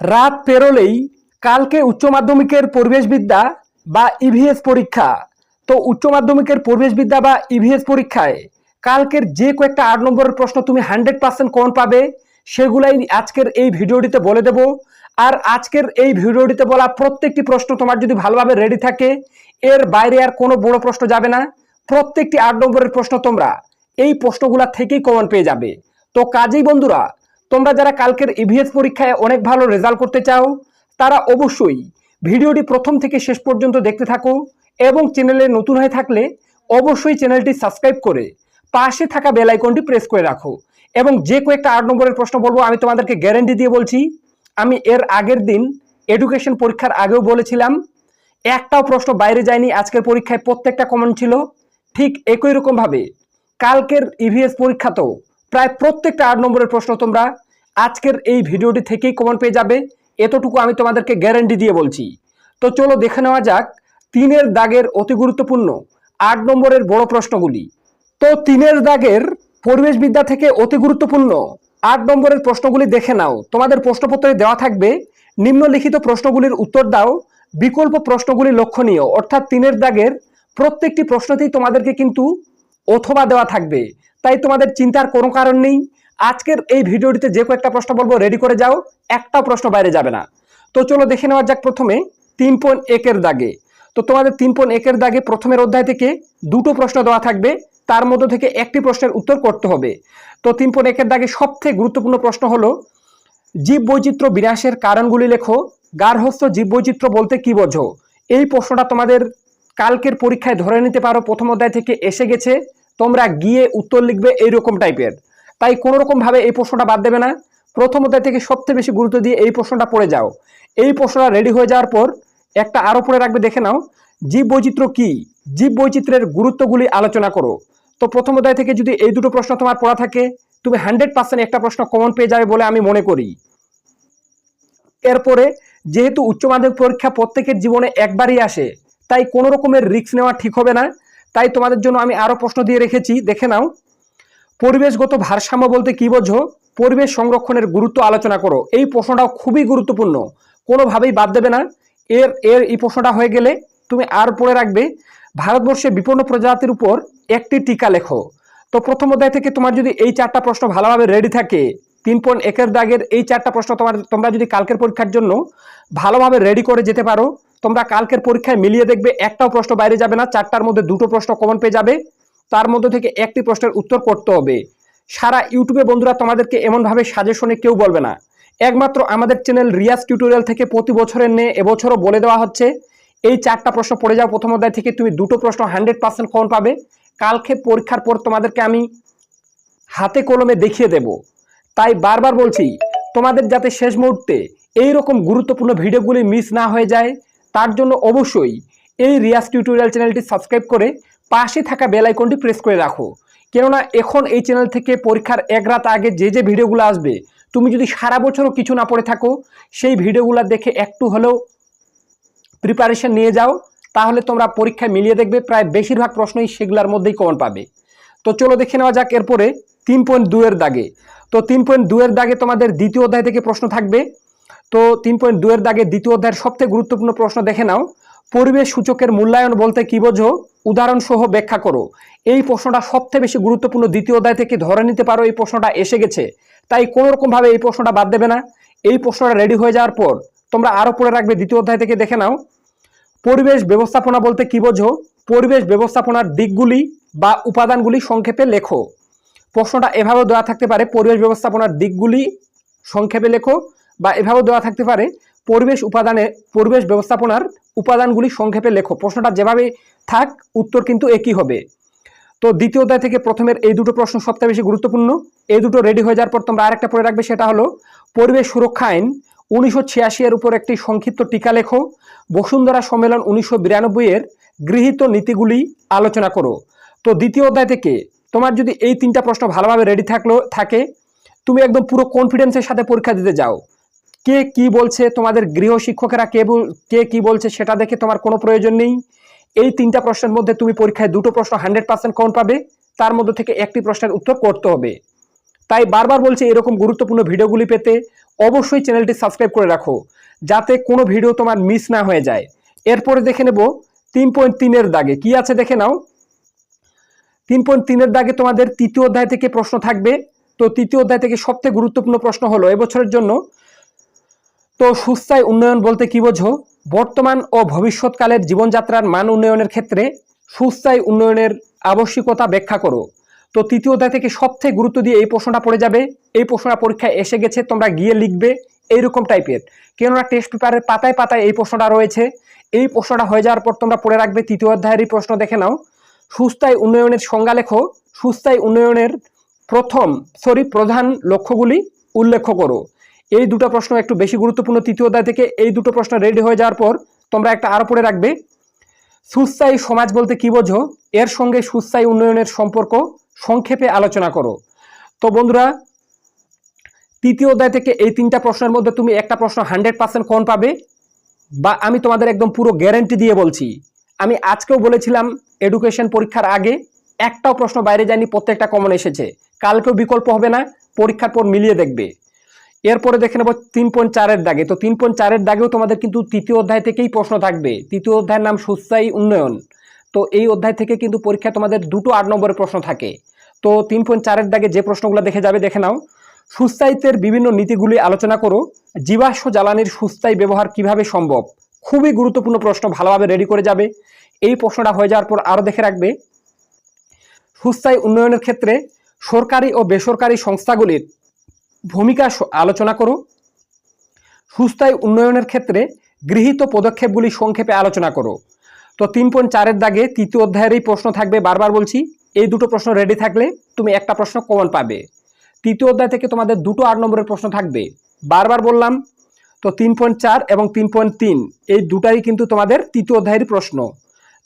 রাত পেরোলেই কালকে উচ্চ মাধ্যমিকের পরিবেশবিদ্যা বা ইভিএস পরীক্ষা। তো উচ্চ মাধ্যমিকের পরিবেশবিদ্যা বা ইভিএস পরীক্ষায় কালকের যে কয়েকটা আট নম্বরের প্রশ্ন তুমি হান্ড্রেড পার্সেন্ট কমন পাবে, সেগুলাই আজকের এই ভিডিওটিতে বলে দেব। আর আজকের এই ভিডিওটিতে বলা প্রত্যেকটি প্রশ্ন তোমার যদি ভালোভাবে রেডি থাকে, এর বাইরে আর কোনো বড় প্রশ্ন যাবে না। প্রত্যেকটি আট নম্বরের প্রশ্ন তোমরা এই প্রশ্নগুলা থেকেই কমন পেয়ে যাবে। তো কাজেই বন্ধুরা তোমরা যারা কালকের ইভিএস পরীক্ষায় অনেক ভালো রেজাল্ট করতে চাও, তারা অবশ্যই ভিডিওটি প্রথম থেকে শেষ পর্যন্ত দেখতে থাকো এবং চ্যানেলে নতুন হয়ে থাকলে অবশ্যই চ্যানেলটি সাবস্ক্রাইব করে পাশে থাকা বেল আইকনটি প্রেস করে রাখো। এবং যে কয়েকটা আট নম্বরের প্রশ্ন বলব, আমি তোমাদেরকে গ্যারেন্টি দিয়ে বলছি, আমি এর আগের দিন এডুকেশন পরীক্ষার আগেও বলেছিলাম, একটাও প্রশ্ন বাইরে যায়নি, আজকের পরীক্ষায় প্রত্যেকটা কমন ছিল। ঠিক একই রকমভাবে কালকের ইভিএস পরীক্ষাতেও প্রায় প্রত্যেকটা আট নম্বরের প্রশ্ন তোমরা আজকের এই ভিডিওটি থেকেই কমন পেয়ে যাবে। এতটুকু আমি তোমাদেরকে গ্যারান্টি দিয়ে বলছি। তো চলো দেখে নেওয়া যাক তিনের দাগের অতি গুরুত্বপূর্ণ আট নম্বরের বড় প্রশ্নগুলি। তো তিনের দাগের পরিবেশবিদ্যা থেকে অতি গুরুত্বপূর্ণ আট নম্বরের প্রশ্নগুলি দেখে নাও। তোমাদের প্রশ্নপত্রে দেওয়া থাকবে, নিম্নলিখিত প্রশ্নগুলির উত্তর দাও, বিকল্প প্রশ্নগুলি লক্ষণীয়। অর্থাৎ তিনের দাগের প্রত্যেকটি প্রশ্নতেই তোমাদেরকে কিন্তু অথবা দেওয়া থাকবে। তাই তোমাদের চিন্তার কোনো কারণ নেই। আজকের এই ভিডিওটিতে যে কয়েকটা প্রশ্ন বলব রেডি করে যাও, একটা প্রশ্ন বাইরে যাবে না। তো চলো দেখে নেওয়া যাক প্রথমে, তিন পয়েন্ট একের দাগে। তো তোমাদের তিন পয়েন্ট একের দাগে প্রথমের অধ্যায় থেকে দুটো প্রশ্ন দেওয়া থাকবে। তার মধ্য থেকে একটি প্রশ্নের উত্তর করতে হবে। তো তিন পয়েন্ট একের দাগে সবথেকে গুরুত্বপূর্ণ প্রশ্ন হলো জীব বৈচিত্র্য বিনাশের কারণগুলি লেখো, গার্হস্থ্য জীব বৈচিত্র্য বলতে কি বোঝো? এই প্রশ্নটা তোমাদের কালকের পরীক্ষায় ধরে নিতে পারো, প্রথম অধ্যায় থেকে এসে গেছে। তোমরা গিয়ে উত্তর লিখবে এইরকম টাইপের। তাই কোনো রকমভাবে এই প্রশ্নটা বাদ দেবে না। প্রথম থেকে সবচেয়ে বেশি গুরুত্ব দিয়ে এই প্রশ্নটা পড়ে যাও। এই প্রশ্নটা রেডি হয়ে যাওয়ার পর একটা আরও পড়ে রাখবে, দেখে নাও। জীব বৈচিত্র্য কি? জীব বৈচিত্র্যের গুরুত্বগুলি আলোচনা করো। তো প্রথম অধ্যায় থেকে যদি এই দুটো প্রশ্ন তোমার পড়া থাকে, তুমি হান্ড্রেড পার্সেন্ট একটা প্রশ্ন কমন পেয়ে যাবে বলে আমি মনে করি। এরপরে, যেহেতু উচ্চ মাধ্যমিক পরীক্ষা প্রত্যেকের জীবনে একবারই আসে, তাই কোনো রকমের রিস্ক নেওয়া ঠিক হবে না। তাই তোমাদের জন্য আমি আরও প্রশ্ন দিয়ে রেখেছি, দেখে নাও। পরিবেশগত ভারসাম্য বলতে কি বোঝো? পরিবেশ সংরক্ষণের গুরুত্ব আলোচনা করো। এই প্রশ্নটাও খুবই গুরুত্বপূর্ণ। কোনোভাবেই বাদ দেবে না। এর এর এই প্রশ্নটা হয়ে গেলে তুমি আর পড়ে রাখবে। ভারতবর্ষে বিপন্ন প্রজাতির উপর একটি টিকা লেখো। তো প্রথম অধ্যায় থেকে তোমার যদি এই চারটা প্রশ্ন ভালোভাবে রেডি থাকে, তিন পয়েন্ট একের দাগের এই চারটা প্রশ্ন তোমার, তোমরা যদি কালকের পরীক্ষার জন্য ভালোভাবে রেডি করে যেতে পারো তোমরা কালকের পরীক্ষায় মিলিয়ে দেখবে একটাও প্রশ্ন বাইরে যাবে না, চারটার মধ্যে দুটো প্রশ্ন কমন পেয়ে যাবে। তার মধ্যে থেকে একটি প্রশ্নের উত্তর করতে হবে। সারা ইউটিউবে বন্ধুরা তোমাদেরকে এমনভাবে সাজেশনে কেউ বলবে না। একমাত্র আমাদের চ্যানেল রিয়াজ টিউটোরিয়াল থেকে প্রতি বছরের নিয়ে এবছরও বলে দেওয়া হচ্ছে, এই চারটা প্রশ্ন পড়ে যাও প্রথম অধ্যায় থেকে, তুমি দুটো প্রশ্ন হান্ড্রেড পার্সেন্ট কমন পাবে। কালকে পরীক্ষার পর তোমাদেরকে আমি হাতে কলমে দেখিয়ে দেব। তাই বারবার বলছি, তোমাদের যাতে শেষ মুহূর্তে এই রকম গুরুত্বপূর্ণ ভিডিওগুলি মিস না হয়ে যায় তার জন্য অবশ্যই এই রিয়াজ টিউটোরিয়াল চ্যানেলটি সাবস্ক্রাইব করে পাশে থাকা বেল আইকনটি প্রেস করে রাখো। কেননা এখন এই চ্যানেল থেকে পরীক্ষার এক রাত আগে যে যে ভিডিওগুলো আসবে, তুমি যদি সারা বছরও কিছু না পড়ে থাকো, সেই ভিডিওগুলো দেখে একটু হলেও প্রিপারেশন নিয়ে যাও, তাহলে তোমরা পরীক্ষায় মিলিয়ে দেখবে, প্রায় বেশিরভাগ প্রশ্নই সেগুলোর মধ্যেই কমন পাবে। তো চলো দেখে নেওয়া যাক এরপরে তিন পয়েন্ট দুয়ের দাগে। তো তিন পয়েন্ট দুয়ের দাগে তোমাদের দ্বিতীয় অধ্যায় থেকে প্রশ্ন থাকবে তো তিন পয়েন্ট দুয়ের দাগে দ্বিতীয় অধ্যায়ের সবথেকে গুরুত্বপূর্ণ প্রশ্ন দেখে নাও। পরিবেশ সূচকের মূল্যায়ন বলতে কি বোঝো? উদাহরণ সহ ব্যাখ্যা করো। এই প্রশ্নটা সবথেকে বেশি গুরুত্বপূর্ণ দ্বিতীয় অধ্যায় থেকে ধরে নিতে পারো, এই প্রশ্নটা এসে গেছে। তাই কোনো রকমভাবে এই প্রশ্নটা বাদ দেবে না। এই প্রশ্নটা রেডি হয়ে যাওয়ার পর তোমরা আরও পড়ে রাখবে দ্বিতীয় অধ্যায় থেকে দেখে নাও। পরিবেশ ব্যবস্থাপনা বলতে কি বোঝো? পরিবেশ ব্যবস্থাপনার দিকগুলি বা উপাদানগুলি সংক্ষেপে লেখো। প্রশ্নটা এভাবে দেওয়া থাকতে পারে, পরিবেশ ব্যবস্থাপনার দিকগুলি সংক্ষেপে লেখো। বা এভাবেও দেওয়া থাকতে পারে, পরিবেশ উপাদানে, পরিবেশ ব্যবস্থাপনার উপাদানগুলি সংক্ষেপে লেখো। প্রশ্নটা যেভাবে থাক, উত্তর কিন্তু একই হবে। তো দ্বিতীয় অধ্যায় থেকে প্রথমের এই দুটো প্রশ্ন সবচেয়ে বেশি গুরুত্বপূর্ণ। এই দুটো রেডি হয়ে যাওয়ার পর তোমরা আরেকটা পড়ে রাখবে, সেটা হলো, পরিবেশ সুরক্ষা আইন উনিশশো ছিয়াশি এর উপর একটি সংক্ষিপ্ত টিকা লেখো। বসুন্ধরা সম্মেলন উনিশশো বিরানব্বই এর গৃহীত নীতিগুলি আলোচনা করো। তো দ্বিতীয় অধ্যায় থেকে তোমার যদি এই তিনটা প্রশ্ন ভালোভাবে রেডি থাকল, থাকে, তুমি একদম পুরো কনফিডেন্সের সাথে পরীক্ষা দিতে যাও। কে কি বলছে, তোমাদের গৃহ শিক্ষকেরা কে কে কি বলছে সেটা দেখে তোমার কোনো প্রয়োজন নেই। এই তিনটা প্রশ্নের মধ্যে তুমি পরীক্ষায় দুটো প্রশ্ন হান্ড্রেড পার্সেন্ট কমন পাবে, তার মধ্যে থেকে একটি প্রশ্নের উত্তর করতে হবে। তাই বারবার বলছি, এরকম গুরুত্বপূর্ণ ভিডিওগুলি পেতে অবশ্যই চ্যানেলটি সাবস্ক্রাইব করে রাখো, যাতে কোনো ভিডিও তোমার মিস না হয়ে যায়। এরপরে দেখে নেব তিন পয়েন্ট তিনের দাগে, কি আছে দেখে নাও। তিন পয়েন্ট তিনের দাগে তোমাদের তৃতীয় অধ্যায় থেকে প্রশ্ন থাকবে। তো তৃতীয় অধ্যায় থেকে সবথেকে গুরুত্বপূর্ণ প্রশ্ন হলো, এবছরের জন্য তো সুস্থায় উন্নয়ন বলতে কি বোঝো? বর্তমান ও ভবিষ্যৎকালের জীবনযাত্রার মান উন্নয়নের ক্ষেত্রে সুস্থায় উন্নয়নের আবশ্যিকতা ব্যাখ্যা করো। তো তৃতীয় অধ্যায় থেকে সবথেকে গুরুত্ব দিয়ে এই প্রশ্নটা পড়ে যাবে। এই প্রশ্নটা পরীক্ষায় এসে গেছে, তোমরা গিয়ে লিখবে এইরকম টাইপের। কেননা টেস্ট পেপারের পাতায় পাতায় এই প্রশ্নটা রয়েছে। এই প্রশ্নটা হয়ে যাওয়ার পর তোমরা পড়ে রাখবে তৃতীয় অধ্যায়েরই প্রশ্ন, দেখে নাও। সুস্থায় উন্নয়নের সংজ্ঞা লেখো। সুস্থায় উন্নয়নের প্রথম সরি প্রধান লক্ষ্যগুলি উল্লেখ করো। এই দুটো প্রশ্ন একটু বেশি গুরুত্বপূর্ণ তৃতীয় অধ্যায় থেকে এই দুটো প্রশ্ন রেডি হয়ে যাওয়ার পর তোমরা একটা আরও পড়ে রাখবে। সুস্থায়ী সমাজ বলতে কি বোঝো? এর সঙ্গে সুস্থায়ী উন্নয়নের সম্পর্ক সংক্ষেপে আলোচনা করো। তো বন্ধুরা, তৃতীয় অধ্যায় থেকে এই তিনটা প্রশ্নের মধ্যে তুমি একটা প্রশ্ন হান্ড্রেড পার্সেন্ট কোন পাবে? বা আমি তোমাদের একদম পুরো গ্যারেন্টি দিয়ে বলছি। আমি আজকেও বলেছিলাম এডুকেশন পরীক্ষার আগে একটাও প্রশ্ন বাইরে যায়নি, প্রত্যেকটা কমন এসেছে। কালকেও বিকল্প হবে না, পরীক্ষার পর মিলিয়ে দেখবে। এরপরে দেখে নেব তিন পয়েন্ট চারের দাগে। তো তিন পয়েন্ট চারের দাগেও তোমাদের কিন্তু তৃতীয় অধ্যায় থেকেই প্রশ্ন থাকবে। তৃতীয় অধ্যায়ের নাম সুস্থায়ী উন্নয়ন। তো এই অধ্যায় থেকে কিন্তু পরীক্ষা তোমাদের দুটো আট নম্বরের প্রশ্ন থাকে। তো তিন পয়েন্ট চারের দাগে যে প্রশ্নগুলো দেখে যাবে, দেখে নাও। সুস্থায়িত্বের বিভিন্ন নীতিগুলি আলোচনা করো। জীবাশ্ম জ্বালানির সুস্থায়ী ব্যবহার কীভাবে সম্ভব? খুবই গুরুত্বপূর্ণ প্রশ্ন, ভালোভাবে রেডি করে যাবে। এই প্রশ্নটা হয়ে যাওয়ার পর আরও দেখে রাখবে। সুস্থায়ী উন্নয়নের ক্ষেত্রে সরকারি ও বেসরকারি সংস্থাগুলির ভূমিকা আলোচনা করো সুস্থায়ী উন্নয়নের ক্ষেত্রে গৃহীত পদক্ষেপগুলি সংক্ষেপে আলোচনা করো। তো তিন পয়েন্ট চারের দাগে তৃতীয় অধ্যায়ের এই প্রশ্ন থাকবে। বারবার বলছি, এই দুটো প্রশ্ন রেডি থাকলে তুমি একটা প্রশ্ন কমন পাবে। তৃতীয় অধ্যায় থেকে তোমাদের দুটো আট নম্বরের প্রশ্ন থাকবে। বারবার বললাম, তো তিন পয়েন্ট চার এবং তিন পয়েন্ট তিন, এই দুটাই কিন্তু তোমাদের তৃতীয় অধ্যায়েরই প্রশ্ন।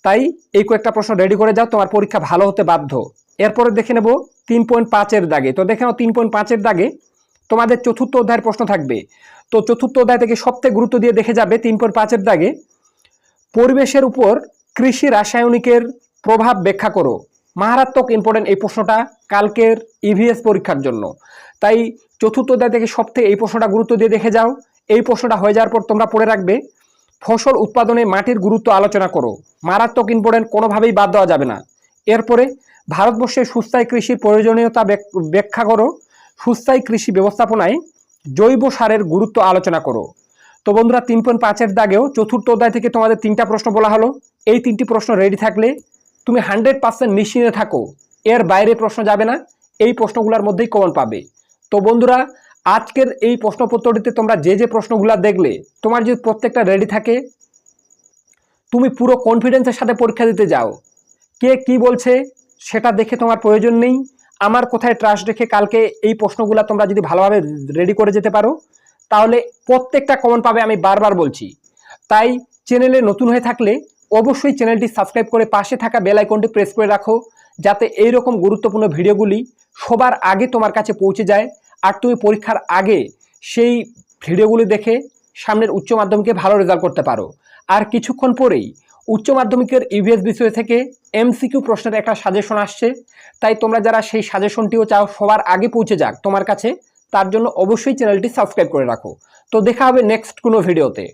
তাই এই কয়েকটা প্রশ্ন রেডি করে যাও, তোমার পরীক্ষা ভালো হতে বাধ্য। এরপরে দেখে নেব তিন পয়েন্ট পাঁচের দাগে। তো দেখে নাও, তিন পয়েন্ট পাঁচের দাগে তোমাদের চতুর্থ অধ্যায়ের প্রশ্ন থাকবে। তো চতুর্থ অধ্যায় থেকে সবথেকে গুরুত্ব দিয়ে দেখে যাবে তিন পর পাঁচের দাগে, পরিবেশের উপর কৃষি রাসায়নিকের প্রভাব ব্যাখ্যা করো। মারাত্মক ইম্পর্টেন্ট এই প্রশ্নটা কালকের ইভিএস পরীক্ষার জন্য। তাই চতুর্থ অধ্যায় থেকে সবথেকে এই প্রশ্নটা গুরুত্ব দিয়ে দেখে যাও। এই প্রশ্নটা হয়ে যাওয়ার পর তোমরা পড়ে রাখবে, ফসল উৎপাদনে মাটির গুরুত্ব আলোচনা করো। মারাত্মক ইম্পর্টেন্ট কোনোভাবেই বাদ দেওয়া যাবে না। এরপরে ভারতবর্ষের সুস্থায় কৃষির প্রয়োজনীয়তা ব্যাখ্যা করো। সুস্থায়ী কৃষি ব্যবস্থাপনায় জৈব সারের গুরুত্ব আলোচনা করো। তো বন্ধুরা, তিন পয়েন্ট পাঁচের দাগেও চতুর্থ অধ্যায় থেকে তোমাদের তিনটা প্রশ্ন বলা হলো। এই তিনটি প্রশ্ন রেডি থাকলে তুমি হান্ড্রেড পার্সেন্ট নিশ্চিন্তে থাকো। এর বাইরে প্রশ্ন যাবে না, এই প্রশ্নগুলোর মধ্যেই কমন পাবে। তো বন্ধুরা, আজকের এই প্রশ্নপত্রটিতে তোমরা যে যে প্রশ্নগুলো দেখলে, তোমার যদি প্রত্যেকটা রেডি থাকে, তুমি পুরো কনফিডেন্সের সাথে পরীক্ষা দিতে যাও। কে কি বলছে, সেটা দেখে তোমার প্রয়োজন নেই। আমার কোথায় ট্রাস্ট রেখে কালকে এই প্রশ্নগুলো তোমরা যদি ভালোভাবে রেডি করে যেতে পারো, তাহলে প্রত্যেকটা কমন পাবে আমি বারবার বলছি। তাই চ্যানেলে নতুন হয়ে থাকলে অবশ্যই চ্যানেলটি সাবস্ক্রাইব করে পাশে থাকা বেল আইকনটি প্রেস করে রাখো, যাতে এই রকম গুরুত্বপূর্ণ ভিডিওগুলি সবার আগে তোমার কাছে পৌঁছে যায়। আর তুমি পরীক্ষার আগে সেই ভিডিওগুলি দেখে সামনের উচ্চ মাধ্যমিকে ভালো রেজাল্ট করতে পারো। আর কিছুক্ষণ পরেই উচ্চ মাধ্যমিকের ইভিএস বিষয় থেকে এমসিকিউ প্রশ্নের একটা সাজেশন আসছে। তাই তোমরা যারা সেই সাজেশনটিও চাও, সবার আগে পৌঁছে যাক তোমার কাছে। তার জন্য অবশ্যই চ্যানেলটি সাবস্ক্রাইব করে রাখো। তো দেখা হবে নেক্সট কোনো ভিডিওতে